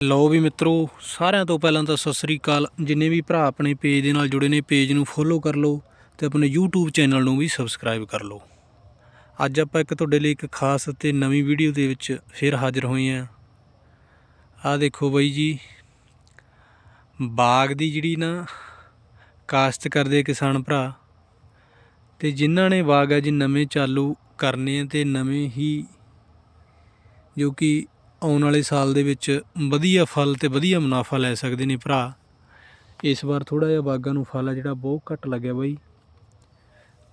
ਲਓ ਵੀ ਮਿੱਤਰੋ, ਸਾਰਿਆਂ ਤੋਂ ਪਹਿਲਾਂ ਤਾਂ ਸਤਿ ਸ੍ਰੀ ਅਕਾਲ। ਜਿੰਨੇ ਵੀ ਭਰਾ ਆਪਣੇ ਪੇਜ ਦੇ ਨਾਲ ਜੁੜੇ ਨੇ ਪੇਜ ਨੂੰ ਫੋਲੋ ਕਰ ਲਓ ਤੇ ਆਪਣੇ YouTube ਚੈਨਲ ਨੂੰ ਵੀ ਸਬਸਕ੍ਰਾਈਬ ਕਰ ਲਓ। ਅੱਜ ਆਪਾਂ ਇੱਕ ਤੁਹਾਡੇ ਲਈ ਇੱਕ ਖਾਸ ਅਤੇ ਨਵੀਂ ਵੀਡੀਓ ਦੇ ਵਿੱਚ ਫਿਰ ਹਾਜ਼ਰ ਹੋਏ ਹਾਂ। ਆਹ ਦੇਖੋ ਬਾਈ ਜੀ, ਬਾਗ ਦੀ ਜਿਹੜੀ ਨਾ ਕਾਸ਼ਤ ਕਰਦੇ ਕਿਸਾਨ ਭਰਾ, ਤੇ ਜਿਨ੍ਹਾਂ ਨੇ ਬਾਗ ਅੱਜ ਨਵੇਂ ਚਾਲੂ ਕਰਨੇ ਆ ਤੇ ਨਵੇਂ ਹੀ ਜੋ ਕਿ ਆਉਣ ਵਾਲੇ ਸਾਲ ਦੇ ਵਿੱਚ ਵਧੀਆ ਫਲ ਤੇ ਵਧੀਆ ਮੁਨਾਫਾ ਲੈ ਸਕਦੇ ਨੇ ਭਰਾ। ਇਸ ਵਾਰ ਥੋੜਾ ਜਿਹਾ ਬਾਗਾਂ ਨੂੰ ਫਲ ਆ ਜਿਹੜਾ ਬਹੁਤ ਘੱਟ ਲੱਗਿਆ ਬਾਈ।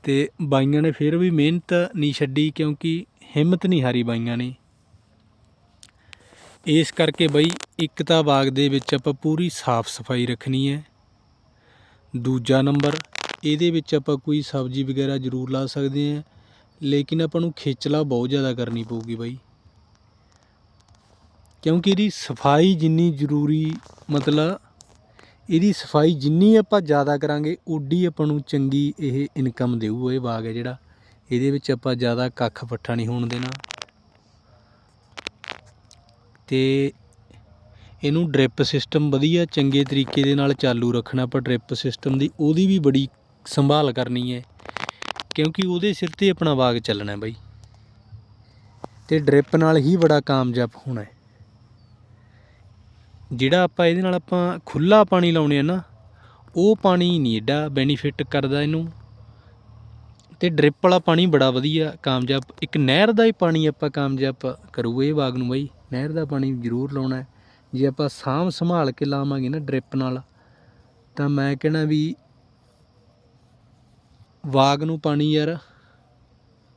ਤੇ ਬਾਈਆਂ ਨੇ ਫਿਰ ਵੀ ਮਿਹਨਤ ਨਹੀਂ ਛੱਡੀ ਕਿਉਂਕਿ ਹਿੰਮਤ ਨਹੀਂ ਹਾਰੀ ਬਾਈਆਂ ਨੇ। ਇਸ ਕਰਕੇ ਬਈ ਇੱਕ ਤਾਂ ਬਾਗ ਦੇ ਵਿੱਚ ਆਪਾਂ ਪੂਰੀ ਸਾਫ਼ ਸਫ਼ਾਈ ਰੱਖਣੀ ਹੈ। ਦੂਜਾ ਨੰਬਰ, ਇਹਦੇ ਵਿੱਚ ਆਪਾਂ ਕੋਈ ਸਬਜ਼ੀ ਵਗੈਰਾ ਜ਼ਰੂਰ ਲਾ ਸਕਦੇ ਹਾਂ, ਲੇਕਿਨ ਆਪਾਂ ਨੂੰ ਖੇਚਲਾ ਬਹੁਤ ਜ਼ਿਆਦਾ ਕਰਨੀ ਪਊਗੀ ਬਾਈ। ਕਿਉਂਕਿ ਇਹਦੀ ਸਫ਼ਾਈ ਜਿੰਨੀ ਜ਼ਰੂਰੀ, ਮਤਲਬ ਇਹਦੀ ਸਫ਼ਾਈ ਜਿੰਨੀ ਆਪਾਂ ਜ਼ਿਆਦਾ ਕਰਾਂਗੇ, ਓਡੀ ਆਪਾਂ ਨੂੰ ਚੰਗੀ ਇਹ ਇਨਕਮ ਦੇਊ ਇਹ ਬਾਗ ਹੈ ਜਿਹੜਾ। ਇਹਦੇ ਵਿੱਚ ਆਪਾਂ ਜ਼ਿਆਦਾ ਕੱਖ ਪੱਠਾ ਨਹੀਂ ਹੋਣ ਦੇਣਾ। ਤੇ ਇਹਨੂੰ ਡ੍ਰਿਪ ਸਿਸਟਮ ਵਧੀਆ ਚੰਗੇ ਤਰੀਕੇ ਦੇ ਨਾਲ ਚਾਲੂ ਰੱਖਣਾ, ਆਪਾਂ ਡ੍ਰਿਪ ਸਿਸਟਮ ਦੀ ਉਹਦੀ ਵੀ ਬੜੀ ਸੰਭਾਲ ਕਰਨੀ ਹੈ। ਕਿਉਂਕਿ ਉਹਦੇ ਸਿਰ ਤੇ ਆਪਣਾ ਬਾਗ ਚੱਲਣਾ ਬਾਈ। ਤੇ ਡ੍ਰਿਪ ਨਾਲ ਹੀ ਬੜਾ ਕਾਮਯਾਬ ਹੋਣਾ ਹੈ। ਜਿਹੜਾ ਆਪਾਂ ਇਹਦੇ ਨਾਲ ਆਪਾਂ ਖੁੱਲਾ ਪਾਣੀ ਲਾਉਣੇ ਆ ਨਾ, ਉਹ ਪਾਣੀ ਨਹੀਂ ਏਡਾ ਬੈਨੀਫਿਟ ਕਰਦਾ ਇਹਨੂੰ। ਤੇ ਡ੍ਰਿਪ ਵਾਲਾ ਪਾਣੀ ਬੜਾ ਵਧੀਆ ਕਾਮਯਾਬ, ਇੱਕ ਨਹਿਰ ਦਾ ਹੀ ਪਾਣੀ ਆਪਾਂ ਕਾਮਯਾਬ ਕਰੂ ਇਹ ਬਾਗ ਨੂੰ ਬਾਈ। ਨਹਿਰ ਦਾ ਪਾਣੀ ਜ਼ਰੂਰ ਲਾਉਣਾ ਹੈ। ਜੇ ਆਪਾਂ ਸਾਂਭ ਸੰਭਾਲ ਕੇ ਲਾਵਾਂਗੇ ਨਾ ਡ੍ਰਿਪ ਨਾਲ, ਤਾਂ ਮੈਂ ਕਹਿਣਾ ਵੀ ਬਾਗ ਨੂੰ ਪਾਣੀ ਯਾਰ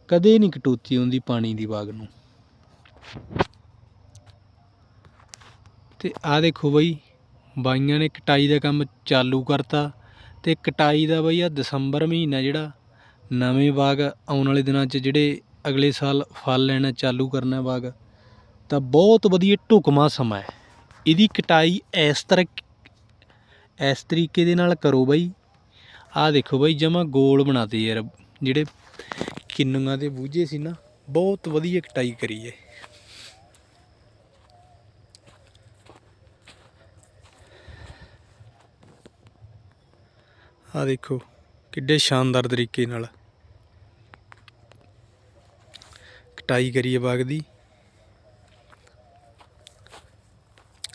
ਕਦੇ ਨਹੀਂ ਕਟੌਤੀ ਹੁੰਦੀ ਪਾਣੀ ਦੀ ਬਾਗ ਨੂੰ। ਤੇ ਆਹ ਦੇਖੋ ਬਈ, ਬਾਈਆਂ ਨੇ ਕਟਾਈ ਦਾ ਕੰਮ ਚਾਲੂ ਕਰਤਾ ਤੇ ਕਟਾਈ ਦਾ ਬਈ ਆ ਦਸੰਬਰ ਮਹੀਨਾ ਜਿਹੜਾ ਨਵੇਂ ਬਾਗ ਆਉਣ ਵਾਲੇ ਦਿਨਾਂ 'ਚ ਜਿਹੜੇ ਅਗਲੇ ਸਾਲ ਫਲ ਲੈਣਾ ਚਾਲੂ ਕਰਨਾ ਬਾਗ, ਤਾਂ ਬਹੁਤ ਵਧੀਆ ਢੁਕਮਾ ਸਮਾਂ ਹੈ। ਇਹਦੀ ਕਟਾਈ ਇਸ ਤਰ੍ਹਾਂ ਇਸ ਤਰੀਕੇ ਦੇ ਨਾਲ ਕਰੋ ਬਈ। ਆਹ ਦੇਖੋ ਬਈ, ਜਮਾ ਗੋਲ ਬਣਾਤੇ ਯਾਰ, ਜਿਹੜੇ ਕਿੰਨੂਆਂ ਦੇ ਬੂਝੇ ਸੀ ਨਾ, ਬਹੁਤ ਵਧੀਆ ਕਟਾਈ ਕਰੀ ਹੈ। ਆ ਦੇਖੋ, ਕਿੱਡੇ ਸ਼ਾਨਦਾਰ ਤਰੀਕੇ ਨਾਲ। ਕਟਾਈ ਕਰੀਏ ਬਾਗ ਦੀ।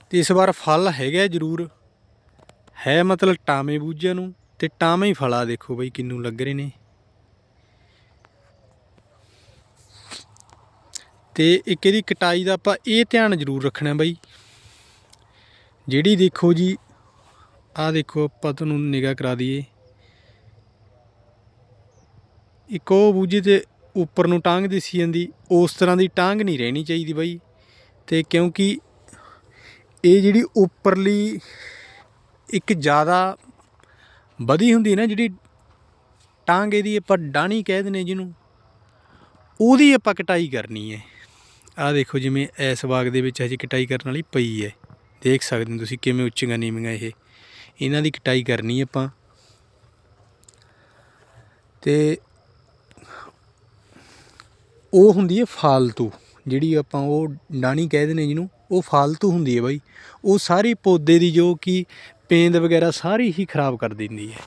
ਤੇ ਇਸ ਵਾਰ ਫਲ ਹੈਗਾ ਜ਼ਰੂਰ। ਹੈ ਮਤਲਬ ਟਾਵੇਂ ਬੂਝਿਆਂ ਨੂੰ ਤੇ ਟਾਵੇਂ ਹੀ ਫਲਾ ਦੇਖੋ ਬਈ ਕਿੰਨੂੰ ਲੱਗ ਰਹੇ ਨੇ। ਤੇ ਇੱਕ ਇਹਦੀ ਕਟਾਈ ਦਾ ਆਪਾਂ ਇਹ ਧਿਆਨ ਜ਼ਰੂਰ ਰੱਖਣਾ ਬਈ। ਜਿਹੜੀ ਦੇਖੋ ਜੀ ਆਹ ਦੇਖੋ, ਆਪਾਂ ਤੁਹਾਨੂੰ ਨਿਗਾਹ ਕਰਾ ਦਈਏ। ਇੱਕ ਉਹ ਬੂਝੇ ਤੇ ਉੱਪਰ ਨੂੰ ਟਾਂਗ ਦਿਸੀ ਜਾਂਦੀ, ਉਸ ਤਰ੍ਹਾਂ ਦੀ ਟਾਂਗ ਨਹੀਂ ਰਹਿਣੀ ਚਾਹੀਦੀ ਬਾਈ। ਤੇ ਕਿਉਂਕਿ ਇਹ ਜਿਹੜੀ ਉੱਪਰਲੀ ਇੱਕ ਜ਼ਿਆਦਾ ਵਧੀ ਹੁੰਦੀ ਨਾ, ਜਿਹੜੀ ਟਾਂਗ ਇਹਦੀ ਆਪਾਂ ਡਾਣੀ ਕਹਿ ਦਿੰਦੇ ਜਿਹਨੂੰ, ਉਹਦੀ ਆਪਾਂ ਕਟਾਈ ਕਰਨੀ ਹੈ। ਆਹ ਦੇਖੋ ਜਿਵੇਂ ਐਸ ਬਾਗ ਦੇ ਵਿੱਚ ਹਜੇ ਕਟਾਈ ਕਰਨ ਵਾਲੀ ਪਈ ਹੈ। ਦੇਖ ਸਕਦੇ ਹੋ ਤੁਸੀਂ ਕਿਵੇਂ ਉੱਚੀਆਂ ਨੀਵੀਆਂ ਇਹ। ਇਹਨਾਂ ਦੀ ਕਟਾਈ ਕਰਨੀ ਆਪਾਂ। ਤੇ ਉਹ ਹੁੰਦੀ ਹੈ ਫਾਲਤੂ, ਜਿਹੜੀ ਆਪਾਂ ਉਹ ਡਾਣੀ ਕਹਿ ਦਿੰਦੇ ਜਿਹਨੂੰ, ਉਹ ਫਾਲਤੂ ਹੁੰਦੀ ਹੈ ਬਾਈ। ਉਹ ਸਾਰੀ ਪੌਦੇ ਦੀ ਜੋ ਕਿ ਪੇਂਦ ਵਗੈਰਾ ਸਾਰੀ ਹੀ ਖਰਾਬ ਕਰ ਦਿੰਦੀ ਹੈ।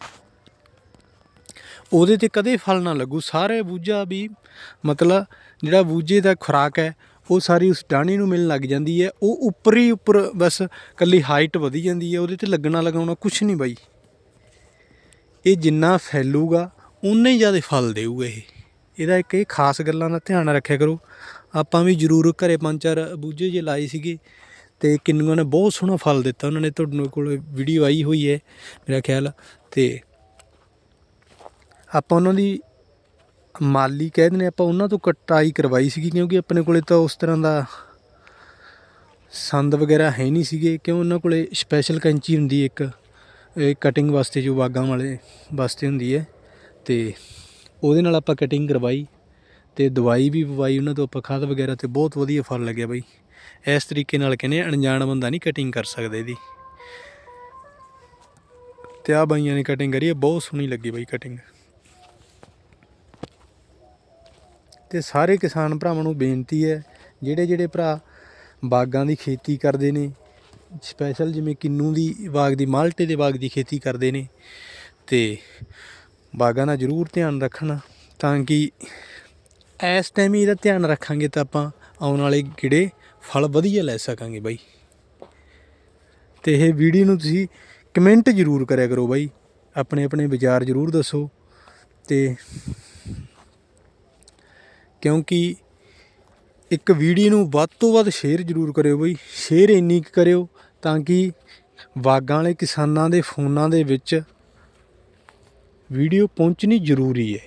ਉਹਦੇ ਤੇ ਕਦੇ ਫਲ ਨਾ ਲੱਗੂ। ਸਾਰੇ ਬੂਝਾ ਵੀ ਮਤਲਬ ਜਿਹੜਾ ਬੂਝੇ ਦਾ ਖੁਰਾਕ ਹੈ ਉਹ ਸਾਰੀ ਉਸ ਡਾਣੀ ਨੂੰ ਮਿਲਣ ਲੱਗ ਜਾਂਦੀ ਹੈ। ਉਹ ਉੱਪਰ ਹੀ ਉੱਪਰ ਬਸ ਕੱਲੀ ਹਾਈਟ ਵਧੀ ਜਾਂਦੀ ਹੈ। ਉਹਦੇ ਤੇ ਲੱਗਣਾ ਲਗਾਉਣਾ ਕੁਝ ਨਹੀਂ ਬਾਈ। ਇਹ ਜਿੰਨਾ ਫੈਲੂਗਾ ਉਨਾ ਹੀ ਜ਼ਿਆਦਾ ਫਲ ਦੇਊਗਾ ਇਹ। ਇਹਦਾ ਇੱਕ ਇਹ ਖਾਸ ਗੱਲਾਂ ਦਾ ਧਿਆਨ ਰੱਖਿਆ ਕਰੋ। ਆਪਾਂ ਵੀ ਜ਼ਰੂਰ ਘਰੇ ਪੰਜ ਚਾਰ ਬੂਝੇ ਜੇ ਲਾਏ ਸੀਗੇ ਤੇ ਕਿੰਨੂਆਂ ਨੇ ਬਹੁਤ ਸੋਹਣਾ ਫਲ ਦਿੱਤਾ ਉਹਨਾਂ ਨੇ। ਤੁਹਾਡੇ ਕੋਲ ਵੀਡੀਓ ਆਈ ਹੋਈ ਹੈ ਮੇਰਾ ਖਿਆਲ। ਤੇ ਆਪਾਂ ਉਹਨਾਂ ਦੀ ਮਾਲੀ ਕਹਿ ਦਿੰਦੇ ਆਪਾਂ, ਉਹਨਾਂ ਤੋਂ ਕਟਾਈ ਕਰਵਾਈ ਸੀਗੀ ਕਿਉਂਕਿ ਆਪਣੇ ਕੋਲੇ ਤਾਂ ਉਸ ਤਰ੍ਹਾਂ ਦਾ ਸੰਦ ਵਗੈਰਾ ਹੈ ਨਹੀਂ ਸੀਗੇ, ਕਿਉਂ ਉਹਨਾਂ ਕੋਲੇ ਸਪੈਸ਼ਲ ਕੈਂਚੀ ਹੁੰਦੀ ਇੱਕ, ਇਹ ਕਟਿੰਗ ਵਾਸਤੇ ਜੋ ਬਾਗਾਂ ਵਾਲੇ ਵਾਸਤੇ ਹੁੰਦੀ ਹੈ ਤੇ ਉਹਦੇ ਨਾਲ ਆਪਾਂ ਕਟਿੰਗ ਕਰਵਾਈ ਤੇ ਦਵਾਈ ਵੀ ਪਵਾਈ ਉਹਨਾਂ ਤੋਂ, ਆਪਾਂ ਖਾਦ ਵਗੈਰਾ ਤੇ ਬਹੁਤ ਵਧੀਆ ਫਲ ਲੱਗਿਆ ਬਾਈ। ਇਸ ਤਰੀਕੇ ਨਾਲ ਕਹਿੰਦੇ ਅਣਜਾਣ ਬੰਦਾ ਨਹੀਂ ਕਟਿੰਗ ਕਰ ਸਕਦਾ ਇਹਦੀ। ਤੇ ਆ ਬਾਈਆਂ ਨੇ ਕਟਿੰਗ ਕਰੀ ਹੈ, ਬਹੁਤ ਸੋਹਣੀ ਲੱਗੀ ਬਾਈ ਕਟਿੰਗ ਤੇ ਸਾਰੇ ਕਿਸਾਨ ਭਰਾਵਾਂ ਨੂੰ ਬੇਨਤੀ ਹੈ, ਜਿਹੜੇ ਜਿਹੜੇ ਭਰਾ ਬਾਗਾਂ ਦੀ ਖੇਤੀ ਕਰਦੇ ਨੇ ਸਪੈਸ਼ਲ ਜਿਵੇਂ ਕਿੰਨੂ ਦੀ ਬਾਗ ਦੀ, ਮਾਲਟੇ ਦੇ ਬਾਗ ਦੀ ਖੇਤੀ ਕਰਦੇ ਨੇ, ਤੇ ਬਾਗਾਂ ਦਾ ਜ਼ਰੂਰ ਧਿਆਨ ਰੱਖਣਾ ਤਾਂ ਕਿ ਇਸ ਟਾਈਮ ਹੀ ਇਹਦਾ ਧਿਆਨ ਰੱਖਾਂਗੇ ਤਾਂ ਆਪਾਂ ਆਉਣ ਵਾਲੇ ਕਿਹੜੇ ਫਲ ਵਧੀਆ ਲੈ ਸਕਾਂਗੇ ਬਾਈ। ਤੇ ਇਹ ਵੀਡੀਓ ਨੂੰ ਤੁਸੀਂ ਕਮੈਂਟ ਜ਼ਰੂਰ ਕਰਿਆ ਕਰੋ ਬਾਈ। ਆਪਣੇ ਆਪਣੇ ਵਿਚਾਰ ਜ਼ਰੂਰ ਦੱਸੋ ਤੇ ਕਿਉਂਕਿ ਇੱਕ ਵੀਡੀਓ ਨੂੰ ਵੱਧ ਤੋਂ ਵੱਧ ਸ਼ੇਅਰ ਜ਼ਰੂਰ ਕਰਿਓ ਬਈ ਸ਼ੇਅਰ ਇੰਨੀ ਕੁ ਕਰਿਓ ਤਾਂ ਕਿ ਬਾਗਾਂ ਵਾਲੇ ਕਿਸਾਨਾਂ ਦੇ ਫੋਨਾਂ ਦੇ ਵਿੱਚ ਵੀਡੀਓ ਪਹੁੰਚਣੀ ਜ਼ਰੂਰੀ ਹੈ।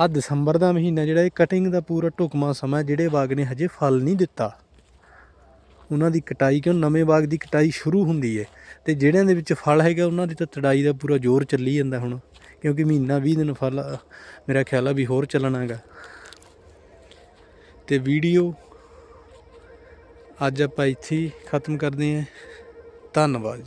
ਆ ਦਸੰਬਰ ਦਾ ਮਹੀਨਾ ਜਿਹੜਾ ਇਹ ਕਟਿੰਗ ਦਾ ਪੂਰਾ ਢੁਕਮਾ ਸਮਾਂ ਜਿਹੜੇ ਬਾਗ ਨੇ ਹਜੇ ਫਲ ਨਹੀਂ ਦਿੱਤਾ। ਉਹਨਾਂ ਦੀ ਕਟਾਈ ਕਿਉਂ? ਨਵੇਂ ਬਾਗ ਦੀ ਕਟਾਈ ਸ਼ੁਰੂ ਹੁੰਦੀ ਹੈ ਤੇ ਜਿਹੜਿਆਂ ਦੇ ਵਿੱਚ ਫਲ ਹੈਗਾ, ਉਹਨਾਂ ਦੀ ਤਾਂ ਤੜਾਈ ਦਾ ਪੂਰਾ ਜ਼ੋਰ ਚੱਲੀ ਜਾਂਦਾ ਹੁਣ। ਕਿਉਂਕਿ ਮਹੀਨਾ 20 ਦਿਨ ਫਲ, ਮੇਰਾ ਖਿਆਲ ਆ ਵੀ ਹੋਰ ਚੱਲਣਾ ਹੈਗਾ ਤੇ ਵੀਡੀਓ ਅੱਜ ਆਪਾਂ ਇੱਥੇ ਹੀ ਖਤਮ ਕਰਦੇ ਹਾਂ। ਧੰਨਵਾਦ ਜੀ।